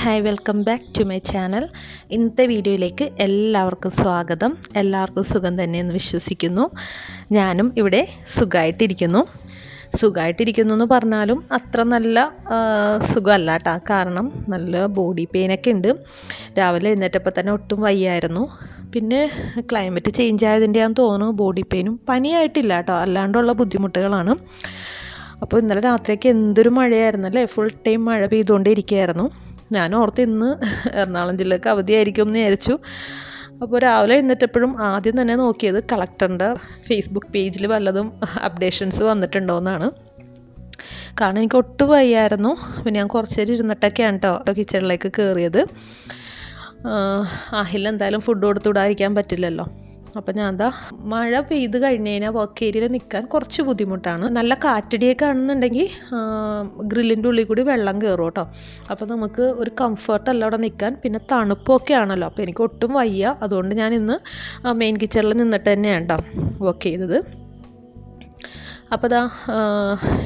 Hi welcome back to my channel. ഇന്നത്തെ വീഡിയോയിലേക്ക് എല്ലാവർക്കും സ്വാഗതം. എല്ലാവർക്കും സുഖം തന്നെയെന്ന് വിശ്വസിക്കുന്നു. ഞാനും ഇവിടെ സുഖമായിട്ടിരിക്കുന്നു സുഖമായിട്ടിരിക്കുന്നു എന്ന് പറഞ്ഞാലും അത്ര നല്ല സുഖമല്ല കേട്ടോ കാരണം നല്ല ബോഡി പെയിനൊക്കെ ഉണ്ട്. രാവിലെ എഴുന്നേറ്റപ്പോൾ തന്നെ ഒട്ടും വയ്യായിരുന്നു. പിന്നെ ക്ലൈമറ്റ് ചേഞ്ച് ആയതിന്റെയാണെന്ന് തോന്നുന്നു ബോഡി പെയിനും പനിയായിട്ടില്ല കേട്ടോ അല്ലാണ്ടുള്ള ബുദ്ധിമുട്ടുകളാണ്. അപ്പോൾ ഇന്നലെ രാത്രിയൊക്കെ എന്തൊരു മഴയായിരുന്നല്ലേ ഫുൾ ടൈം മഴ പെയ്തുകൊണ്ടേയിരിക്കുകയായിരുന്നു ഞാൻ ഓർത്ത് ഇന്ന് എറണാകുളം ജില്ലക്ക് അവധിയായിരിക്കും എന്ന് വിചാരിച്ചു. അപ്പോൾ രാവിലെ എഴുന്നേറ്റപ്പോഴും ആദ്യം തന്നെ നോക്കിയത് കളക്ടറിന്റെ ഫേസ്ബുക്ക് പേജിൽ വല്ലതും അപ്ഡേഷൻസ് വന്നിട്ടുണ്ടോ എന്നാണ്. കാരണം എനിക്ക് ഒട്ടും വയ്യായിരുന്നു. പിന്നെ ഞാൻ കുറച്ച് നേരം ഇരുന്നിട്ടൊക്കെയാണ് കേട്ടോ കിച്ചണിലേക്ക് കയറിയത് അഹിൽ എന്തായാലും ഫുഡ് കൊടുത്തു വിടാതിരിക്കാൻ പറ്റില്ലല്ലോ. അപ്പം ഞാൻ എന്താ മഴ പെയ്ത് കഴിഞ്ഞ് കഴിഞ്ഞാൽ വർക്ക് ഏരിയയിൽ നിൽക്കാൻ കുറച്ച് ബുദ്ധിമുട്ടാണ്. നല്ല കാറ്റടിയൊക്കെ ആണെന്നുണ്ടെങ്കിൽ ഗ്രില്ലിന്റെ ഉള്ളിൽ കൂടി വെള്ളം കയറും കേട്ടോ. അപ്പോൾ നമുക്ക് ഒരു കംഫർട്ടല്ല അവിടെ നിൽക്കാൻ പിന്നെ തണുപ്പൊക്കെ ആണല്ലോ. അപ്പോൾ എനിക്ക് ഒട്ടും വയ്യ. അതുകൊണ്ട് ഞാൻ ഇന്ന് മെയിൻ കിച്ചണിൽ നിന്നിട്ട് തന്നെയാണ് കേട്ടോ വർക്ക് ചെയ്തത്. അപ്പോൾ ദാ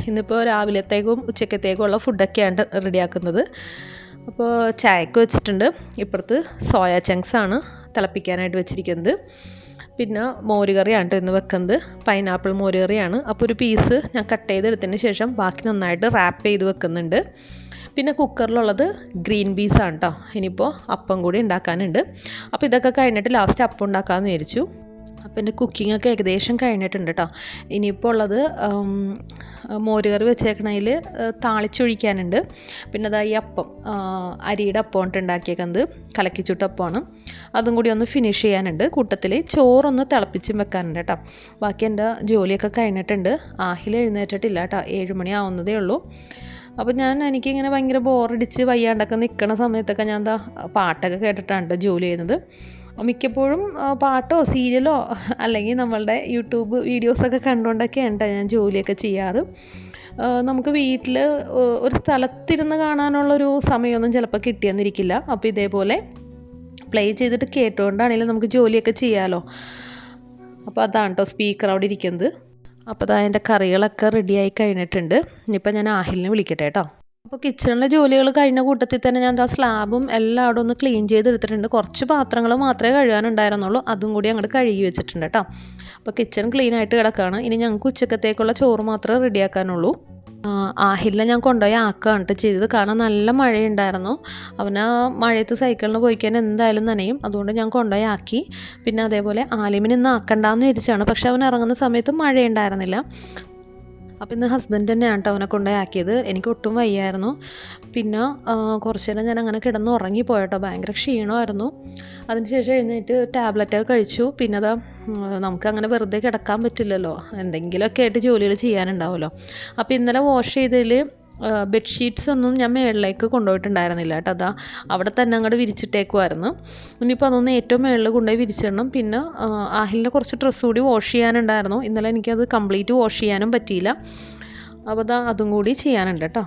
ഇന്നിപ്പോൾ രാവിലത്തേക്കും ഉച്ചക്കത്തേക്കും ഉള്ള ഫുഡൊക്കെയാണ് റെഡിയാക്കുന്നത് അപ്പോൾ ചായക്ക് വെച്ചിട്ടുണ്ട്. ഇപ്പുറത്ത് സോയ ചങ്ക്സ് ആണ് തിളപ്പിക്കാനായിട്ട് വെച്ചിരിക്കുന്നത്. പിന്നെ മോരുകറിയാണ് ഇന്ന് വെക്കുന്നത്. പൈനാപ്പിൾ മോരുകറിയാണ്. അപ്പോൾ ഒരു പീസ് ഞാൻ കട്ട് ചെയ്തെടുത്തതിന് ശേഷം ബാക്കി നന്നായിട്ട് റാപ്പ് ചെയ്ത് വെക്കുന്നുണ്ട്. പിന്നെ കുക്കറിലുള്ളത് ഗ്രീൻ പീസാണ് കേട്ടോ ഇനിയിപ്പോൾ അപ്പം കൂടി ഉണ്ടാക്കാനുണ്ട്. അപ്പോൾ ഇതൊക്കെ കഴിഞ്ഞിട്ട് ലാസ്റ്റ് അപ്പം ഉണ്ടാക്കാമെന്ന് വിചാരിച്ചു. അപ്പോൾ എന്റെ കുക്കിംഗ് ഒക്കെ ഏകദേശം കഴിഞ്ഞിട്ടുണ്ട് കേട്ടോ ഇനിയിപ്പോൾ ഉള്ളത് മോരുകറി വെച്ചേക്കണതിൽ താളിച്ചൊഴിക്കാനുണ്ട്. പിന്നെ അതാ ഈ അപ്പം അരിയുടെ അപ്പം കൊണ്ട് ഉണ്ടാക്കിയേക്കുന്നത് കലക്കിച്ചുട്ട അപ്പമാണ് അതും കൂടി ഒന്ന് ഫിനിഷ് ചെയ്യാനുണ്ട്. കൂട്ടത്തിൽ ചോറൊന്ന് തിളപ്പിച്ചും വെക്കാനുണ്ട് കേട്ടോ. ബാക്കി എന്റെ ജോലിയൊക്കെ കഴിഞ്ഞിട്ടുണ്ട്. ആഹിൽ എഴുന്നേറ്റിട്ടില്ല കേട്ടോ. ഏഴ് ആവുന്നതേ ഉള്ളൂ. അപ്പോൾ ഞാൻ എനിക്കിങ്ങനെ ഭയങ്കര ബോറടിച്ച് വയ്യാണ്ടൊക്കെ നിൽക്കുന്ന സമയത്തൊക്കെ ഞാൻ എന്താ പാട്ടൊക്കെ കേട്ടിട്ടാണ് ട്ടോ ജോലി ചെയ്യുന്നത്. മിക്കപ്പോഴും പാട്ടോ സീരിയലോ അല്ലെങ്കിൽ നമ്മളുടെ യൂട്യൂബ് വീഡിയോസൊക്കെ കണ്ടുകൊണ്ടൊക്കെയാണ് ട്ടോ ഞാൻ ജോലിയൊക്കെ ചെയ്യാറ്. നമുക്ക് വീട്ടിൽ ഒരു സ്ഥലത്തിരുന്ന് കാണാനുള്ളൊരു സമയമൊന്നും ചിലപ്പോൾ കിട്ടിയെന്നിരിക്കില്ല. അപ്പോൾ ഇതേപോലെ പ്ലേ ചെയ്തിട്ട് കേട്ടുകൊണ്ടാണെങ്കിലും നമുക്ക് ജോലിയൊക്കെ ചെയ്യാമല്ലോ അപ്പോൾ അതാണ് കേട്ടോ സ്പീക്കർ അവിടെ ഇരിക്കുന്നത്. അപ്പോൾ അതാ എന്റെ കറികളൊക്കെ റെഡിയായി കഴിഞ്ഞിട്ടുണ്ട്. ഇനിയിപ്പോൾ ഞാൻ ആഹിലിനെ വിളിക്കട്ടെ കേട്ടോ അപ്പോൾ കിച്ചണിലെ ജോലികൾ കഴിഞ്ഞ കൂട്ടത്തിൽ തന്നെ ഞാൻ ആ സ്ലാബും എല്ലാം അവിടെ ഒന്ന് ക്ലീൻ ചെയ്തെടുത്തിട്ടുണ്ട്. കുറച്ച് പാത്രങ്ങൾ മാത്രമേ കഴുകാനുണ്ടായിരുന്നുള്ളൂ. അതും കൂടി അങ്ങോട്ട് കഴുകി വെച്ചിട്ടുണ്ട് കേട്ടോ അപ്പോൾ കിച്ചൺ ക്ലീൻ ആയിട്ട് കിടക്കുകയാണ് ഇനി ഞങ്ങൾക്ക് ഉച്ചക്കത്തേക്കുള്ള ചോറ് മാത്രമേ റെഡിയാക്കാനുള്ളൂ ആഹില്ല ഞാൻ കൊണ്ടുപോയി ആക്കുകയാണ് ചെയ്തത്. കാരണം നല്ല മഴയുണ്ടായിരുന്നു. അവന് മഴയത്ത് സൈക്കിളിന് പോയിക്കാൻ എന്തായാലും നനയും. അതുകൊണ്ട് ഞാൻ കൊണ്ടുപോയി ആക്കി. പിന്നെ അതേപോലെ ആലിമിന് ഇന്ന് ആക്കണ്ടെന്ന് വിചാരിച്ചാണ്. പക്ഷെ അവൻ ഇറങ്ങുന്ന സമയത്ത് മഴയുണ്ടായിരുന്നില്ല. അപ്പോൾ ഇന്ന് ഹസ്ബൻഡ് തന്നെയാണ് കേട്ടോ അവനെ കൊണ്ടേ ആക്കിയത്. എനിക്ക് ഒട്ടും വയ്യായിരുന്നു. പിന്നെ കുറച്ച് നേരം ഞാൻ അങ്ങനെ കിടന്ന് ഉറങ്ങിപ്പോയട്ടോ. ഭയങ്കര ക്ഷീണമായിരുന്നു. അതിനുശേഷം എഴുന്നേറ്റ് ടാബ്ലറ്റൊക്കെ കഴിച്ചു. പിന്നെ അതാ നമുക്കങ്ങനെ വെറുതെ കിടക്കാൻ പറ്റില്ലല്ലോ. എന്തെങ്കിലുമൊക്കെ ആയിട്ട് ജോലികൾ ചെയ്യാനുണ്ടാവുമല്ലോ. അപ്പോൾ ഇന്നലെ വാഷ് ചെയ്തതിൽ ബെഡ്ഷീറ്റ്സ് ഒന്നും ഞാൻ മേളിലേക്ക് കൊണ്ടുപോയിട്ടുണ്ടായിരുന്നില്ല കേട്ടോ അതാ അവിടെ തന്നെ അങ്ങോട്ട് വിരിച്ചിട്ടേക്കുമായിരുന്നു ഇനിയിപ്പോൾ അതൊന്ന് ഏറ്റവും മേളിൽ കൊണ്ടുപോയി വിരിച്ചിടണം. പിന്നെ ആഹിലിന്റെ കുറച്ച് ഡ്രസ്സ് കൂടി വാഷ് ചെയ്യാനുണ്ടായിരുന്നു. ഇന്നലെ എനിക്കത് കംപ്ലീറ്റ് വാഷ് ചെയ്യാനും പറ്റിയില്ല. അപ്പോൾ അതാ അതും കൂടി ചെയ്യാനുണ്ട് കേട്ടോ.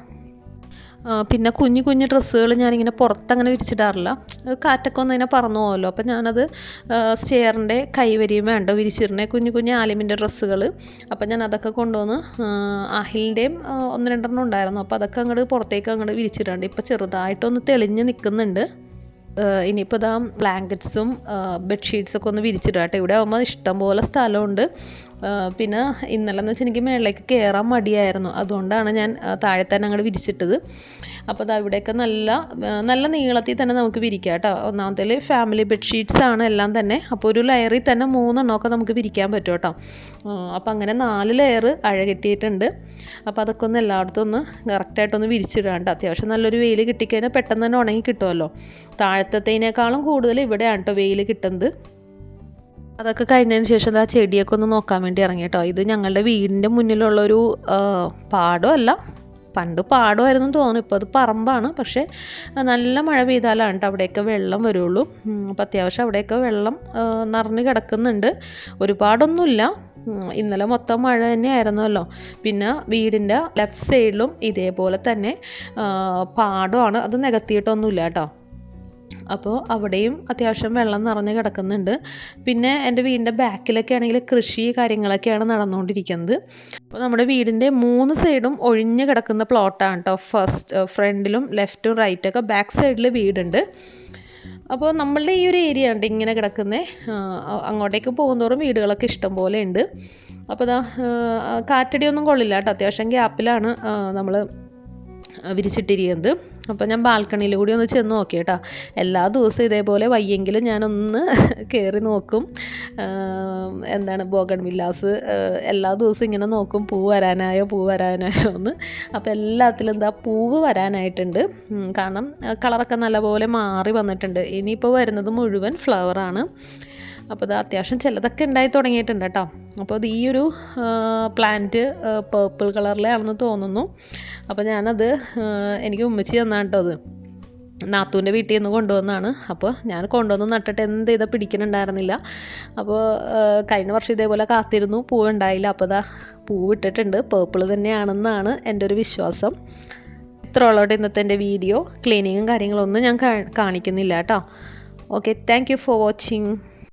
പിന്നെ കുഞ്ഞു കുഞ്ഞു ഡ്രസ്സുകൾ ഞാനിങ്ങനെ പുറത്തങ്ങനെ വിരിച്ചിടാറില്ല. കാറ്റൊക്കെ ഒന്ന് ഇങ്ങനെ പറന്നു പോകുമല്ലോ അപ്പം ഞാനത് സ്റ്റെയറിന്റെ കൈവരിയും വേണ്ട വിരിച്ചിരുന്നേ കുഞ്ഞു കുഞ്ഞു ആലിമിന്റെ ഡ്രസ്സുകൾ. അപ്പം ഞാൻ അതൊക്കെ കൊണ്ടുവന്ന് അഹിലിന്റെയും ഒന്ന് രണ്ടെണ്ണം ഉണ്ടായിരുന്നു. അപ്പോൾ അതൊക്കെ അങ്ങോട്ട് പുറത്തേക്ക് അങ്ങോട്ട് വിരിച്ചിടാണ്ട് ഇപ്പോൾ ചെറുതായിട്ടൊന്ന് തെളിഞ്ഞ് നിൽക്കുന്നുണ്ട്. ഇനിയിപ്പോൾ ഇതാ ബ്ലാങ്കറ്റ്സും ബെഡ്ഷീറ്റ്സൊക്കെ ഒന്ന് വിരിച്ചിടാം കേട്ടോ. ഇവിടെ ആകുമ്പോൾ ഇഷ്ടംപോലെ സ്ഥലമുണ്ട്. പിന്നെ ഇന്നലെ എന്ന് വെച്ചാൽ എനിക്ക് മേളിലേക്ക് കയറാൻ മടിയായിരുന്നു. അതുകൊണ്ടാണ് ഞാൻ താഴെ തന്നെ അങ്ങോട്ട് വിരിച്ചിട്ടത്. അപ്പോൾ അത് ഇവിടെയൊക്കെ നല്ല നല്ല നീളത്തിൽ തന്നെ നമുക്ക് വിരിക്കാം കേട്ടോ. ഒന്നാമത്തേൽ ഫാമിലി ബെഡ്ഷീറ്റ്സ് ആണ് എല്ലാം തന്നെ. അപ്പോൾ ഒരു ലെയറിൽ തന്നെ മൂന്നെണ്ണമൊക്കെ നമുക്ക് വിരിക്കാൻ പറ്റും കേട്ടോ. അപ്പോൾ അങ്ങനെ നാല് ലെയർ അഴ കെട്ടിയിട്ടുണ്ട്. അപ്പോൾ അതൊക്കെ ഒന്ന് എല്ലായിടത്തും ഒന്ന് കറക്റ്റായിട്ടൊന്ന് വിരിച്ചിടാണ്ട് അത്യാവശ്യം നല്ലൊരു വെയിൽ കിട്ടിക്കഴിഞ്ഞാൽ പെട്ടെന്ന് തന്നെ ഉണങ്ങി കിട്ടുമല്ലോ താഴത്തത്തേനേക്കാളും കൂടുതൽ ഇവിടെയാണ് കേട്ടോ വെയിൽ കിട്ടുന്നത്. അതൊക്കെ കഴിഞ്ഞതിന് ശേഷം ആ ചെടിയൊക്കെ ഒന്ന് നോക്കാൻ വേണ്ടി ഇറങ്ങി കേട്ടോ. ഇത് ഞങ്ങളുടെ വീടിന്റെ മുന്നിലുള്ളൊരു പാടമല്ല പണ്ട് പാടമായിരുന്നു തോന്നുന്നു. ഇപ്പോൾ അത് പറമ്പാണ്. പക്ഷേ നല്ല മഴ പെയ്താലാണ് കേട്ടോ അവിടെയൊക്കെ വെള്ളം വരുള്ളൂ. അപ്പോൾ അത്യാവശ്യം അവിടെയൊക്കെ വെള്ളം നിറഞ്ഞു കിടക്കുന്നുണ്ട്. ഒരുപാടൊന്നുമില്ല. ഇന്നലെ മൊത്തം മഴ തന്നെയായിരുന്നല്ലോ. പിന്നെ വീടിന്റെ ലെഫ്റ്റ് സൈഡിലും ഇതേപോലെ തന്നെ പാടമാണ് അത് നികത്തിയിട്ടൊന്നുമില്ല കേട്ടോ. അപ്പോൾ അവിടെയും അത്യാവശ്യം വെള്ളം നിറഞ്ഞ് കിടക്കുന്നുണ്ട്. പിന്നെ എന്റെ വീടിന്റെ ബാക്കിലൊക്കെ ആണെങ്കിൽ കൃഷി കാര്യങ്ങളൊക്കെയാണ് നടന്നുകൊണ്ടിരിക്കുന്നത്. അപ്പോൾ നമ്മുടെ വീടിന്റെ മൂന്ന് സൈഡും ഒഴിഞ്ഞ് കിടക്കുന്ന പ്ലോട്ടാണ് കേട്ടോ ഫസ്റ്റ് ഫ്രണ്ടിലും ലെഫ്റ്റും റൈറ്റൊക്കെ ബാക്ക് സൈഡിൽ വീടുണ്ട്. അപ്പോൾ നമ്മളുടെ ഈ ഒരു ഏരിയ ഉണ്ട് ഇങ്ങനെ കിടക്കുന്നത് അങ്ങോട്ടേക്ക് പോകുന്നതോറും വീടുകളൊക്കെ ഇഷ്ടം പോലെ ഉണ്ട്. അപ്പോൾ ഇതാ കാറ്റടിയൊന്നും കൊള്ളില്ല കേട്ടോ അത്യാവശ്യം ഗ്യാപ്പിലാണ് നമ്മൾ വിരിച്ചിട്ടിരിക്കുന്നത്. അപ്പോൾ ഞാൻ ബാൽക്കണിയിൽ കൂടി ഒന്ന് ചെന്ന് നോക്കി കേട്ടോ. എല്ലാ ദിവസവും ഇതേപോലെ വയ്യെങ്കിലും ഞാനൊന്ന് കയറി നോക്കും. എന്താണ് ബോഗൺ വില്ലാസ് എല്ലാ ദിവസവും ഇങ്ങനെ നോക്കും പൂ വരാനായോ പൂ വരാനായോ എന്ന്. അപ്പോൾ എല്ലാത്തിലും എന്താ പൂവ് വരാനായിട്ടുണ്ട്. കാരണം കളറൊക്കെ നല്ലപോലെ മാറി വന്നിട്ടുണ്ട്. ഇനിയിപ്പോൾ വരുന്നത് മുഴുവൻ ഫ്ലവറാണ് അപ്പോൾ ഇത് അത്യാവശ്യം ചിലതൊക്കെ ഉണ്ടായി തുടങ്ങിയിട്ടുണ്ട് കേട്ടോ. അപ്പോൾ അത് ഈ ഒരു പ്ലാന്റ് പേർപ്പിൾ കളറിലാണെന്ന് തോന്നുന്നു. അപ്പോൾ ഞാനത് എനിക്ക് ഉമ്മച്ചി തന്നാണ് കേട്ടോ അത്. നാത്തൂന്റെ വീട്ടിൽ നിന്ന് കൊണ്ടുവന്നാണ്. അപ്പോൾ ഞാൻ കൊണ്ടുവന്ന് നട്ടിട്ട് എന്ത് ചെയ്താൽ പിടിക്കുന്നുണ്ടായിരുന്നില്ല. അപ്പോൾ കഴിഞ്ഞ വർഷം ഇതേപോലെ കാത്തിരുന്നു. പൂവുണ്ടായില്ല അപ്പോൾ അതാ പൂവിട്ടിട്ടുണ്ട് പേർപ്പിൾ തന്നെയാണെന്നാണ് എന്റെ ഒരു വിശ്വാസം. ഇത്രയുള്ളോട്ട് ഇന്നത്തെ എന്റെ വീഡിയോ. ക്ലീനിങ്ങും കാര്യങ്ങളൊന്നും ഞാൻ കാണിക്കുന്നില്ല കേട്ടോ. Okay thank you for watching